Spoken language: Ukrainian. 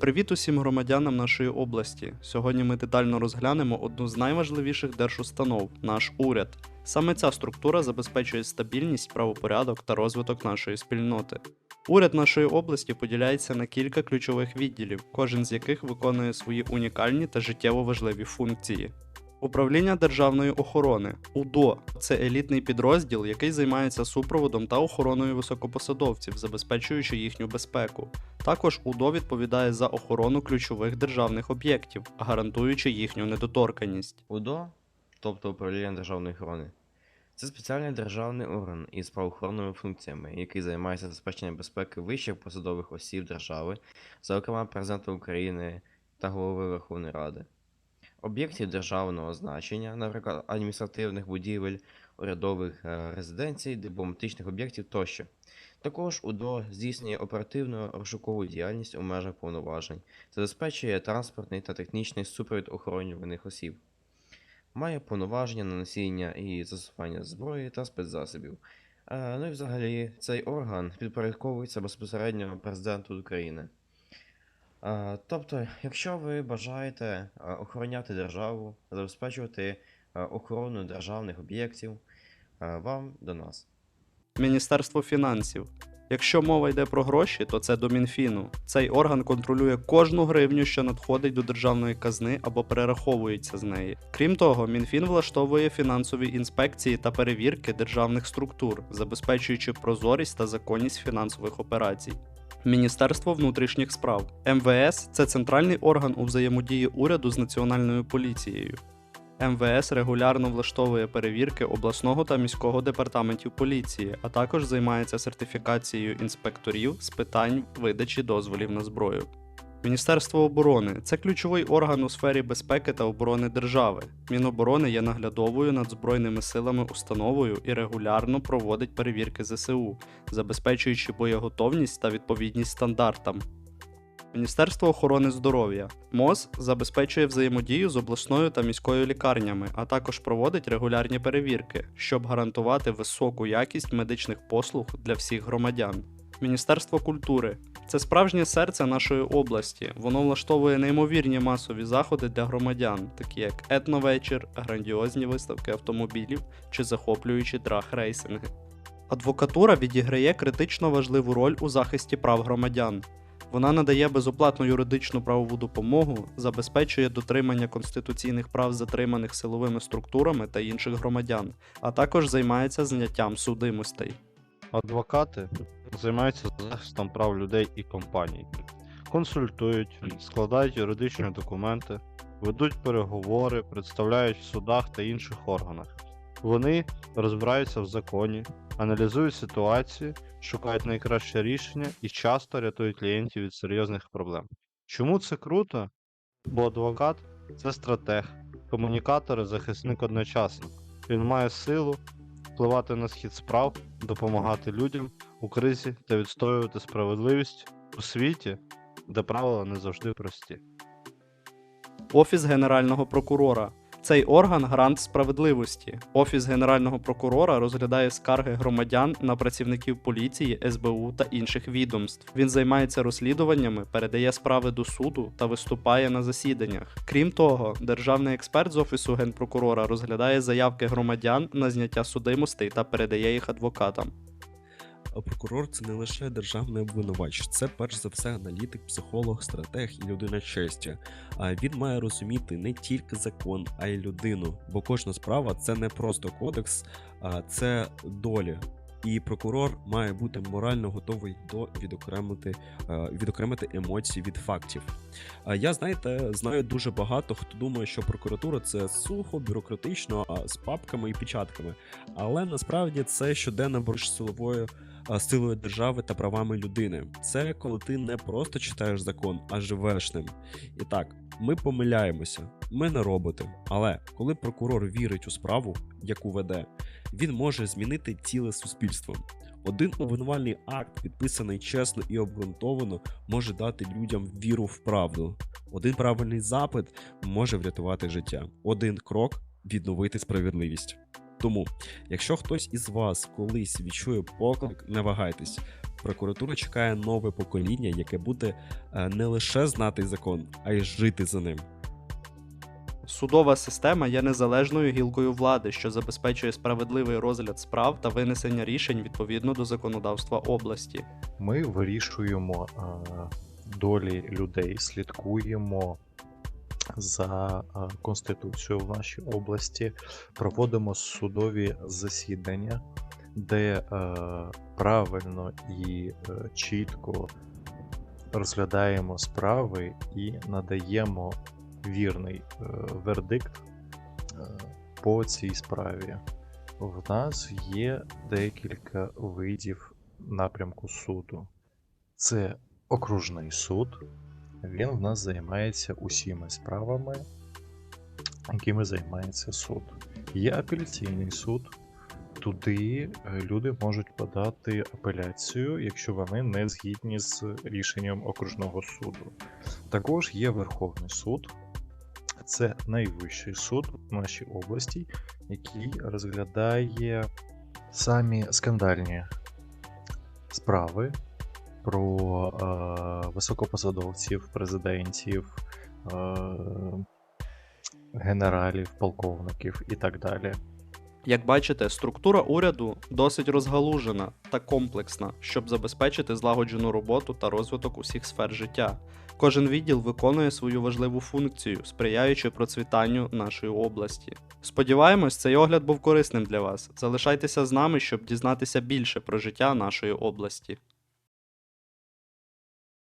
Привіт усім громадянам нашої області. Сьогодні ми детально розглянемо одну з найважливіших держустанов наш уряд. Саме ця структура забезпечує стабільність, правопорядок та розвиток нашої спільноти. Уряд нашої області поділяється на кілька ключових відділів, кожен з яких виконує свої унікальні та життєво важливі функції. Управління державної охорони УДО це елітний підрозділ, який займається супроводом та охороною високопосадовців, забезпечуючи їхню безпеку. Також УДО відповідає за охорону ключових державних об'єктів, гарантуючи їхню недоторканність. УДО, тобто управління державної охорони, це спеціальний державний орган із правоохоронними функціями, який займається забезпеченням безпеки вищих посадових осіб держави, зокрема президента України та голови Верховної Ради, об'єктів державного значення, наприклад, адміністративних будівель, урядових е, резиденцій, дипломатичних об'єктів тощо. Також УДО здійснює оперативну розшукову діяльність у межах повноважень, забезпечує транспортний та технічний супровід охоронюваних осіб. Має повноваження на носіння і застосування зброї та спецзасобів. Е, Ну і взагалі цей орган підпорядковується безпосередньо президенту України. Е, Тобто, якщо ви бажаєте е, охороняти державу, забезпечувати е, охорону державних об'єктів, вам до нас. Міністерство фінансів. Якщо мова йде про гроші, то це до Мінфіну. Цей орган контролює кожну гривню, що надходить до державної казни або перераховується з неї. Крім того, Мінфін влаштовує фінансові інспекції та перевірки державних структур, забезпечуючи прозорість та законність фінансових операцій. Міністерство внутрішніх справ МВС це центральний орган у взаємодії уряду з національною поліцією. МВС регулярно влаштовує перевірки обласного та міського департаментів поліції, а також займається сертифікацією інспекторів з питань видачі дозволів на зброю. Міністерство оборони це ключовий орган у сфері безпеки та оборони держави. Міноборони є наглядовою над збройними силами установою і регулярно проводить перевірки ЗСУ, забезпечуючи боєготовність та відповідність стандартам. Міністерство охорони здоров'я МОЗ забезпечує взаємодію з обласною та міською лікарнями, а також проводить регулярні перевірки, щоб гарантувати високу якість медичних послуг для всіх громадян. Міністерство культури це справжнє серце нашої області. Воно влаштовує неймовірні масові заходи для громадян, такі як етновечір, грандіозні виставки автомобілів чи захоплюючі драг-рейсинги. Адвокатура відіграє критично важливу роль у захисті прав громадян. Вона надає безоплатну юридичну правову допомогу, забезпечує дотримання конституційних прав затриманих силовими структурами та інших громадян, а також займається зняттям судимостей. Адвокати займаються захистом прав людей і компаній, консультують, складають юридичні документи, ведуть переговори, представляють в судах та інших органах. Вони розбираються в законі, аналізують ситуацію, шукають найкраще рішення і часто рятують клієнтів від серйозних проблем. Чому це круто? Бо адвокат це стратег, комунікатор і захисник одночасно. Він має силу впливати на схід справ, допомагати людям у кризі та відстоювати справедливість у світі, де правила не завжди прості. Офіс Генерального прокурора. Цей орган гарант справедливості. Офіс Генерального прокурора розглядає скарги громадян на працівників поліції, СБУ та інших відомств. Він займається розслідуваннями, передає справи до суду та виступає на засіданнях. Крім того, державний експерт з офісу генпрокурора розглядає заявки громадян на зняття судимостей та передає їх адвокатам. Прокурор це не лише державний обвинувач, це перш за все аналітик, психолог, стратег і людина честі. А він має розуміти не тільки закон, а й людину. Бо кожна справа це не просто кодекс, а це долі. І прокурор має бути морально готовий до відокремити, е, відокремити емоції від фактів. Я знаєте, знаю дуже багато хто думає, що прокуратура це сухо, бюрократично, з папками і печатками. Але насправді це щоденна боротьба силовою силою держави та правами людини. Це коли ти не просто читаєш закон, а живеш ним. І так, ми помиляємося, ми не роботи. Але коли прокурор вірить у справу, яку веде, він може змінити ціле суспільство. Один обвинувальний акт, підписаний чесно і обґрунтовано, може дати людям віру в правду. Один правильний запит може врятувати життя. Один крок відновити справедливість. Тому, якщо хтось із вас колись відчує поклик, не вагайтесь, Прокуратура чекає нове покоління, яке буде е, не лише знати закон, а й жити за ним. Судова система є незалежною гілкою влади, що забезпечує справедливий розгляд справ та винесення рішень відповідно до законодавства області. Ми вирішуємо е, долі людей, слідкуємо за е, конституцією в нашій області, проводимо судові засідання, де е, правильно і е, чітко розглядаємо справи і надаємо вірний е, вердикт е, по цій справі. В нас є декілька видів напрямку суду. Це окружний суд. Він в нас займається усіма справами, якими займається суд. Є апеляційний суд. Туди е, люди можуть подати апеляцію, якщо вони не згідні з рішенням окружного суду. Також є Верховний суд. Це найвищий суд в нашій області, який розглядає самі скандальні справи про е, високопосадовців, президентів, е, генералів, полковників і так далі. Як бачите, структура уряду досить розгалужена та комплексна, щоб забезпечити злагоджену роботу та розвиток усіх сфер життя. Кожен відділ виконує свою важливу функцію, сприяючи процвітанню нашої області. Сподіваємось, цей огляд був корисним для вас. Залишайтеся з нами, щоб дізнатися більше про життя нашої області.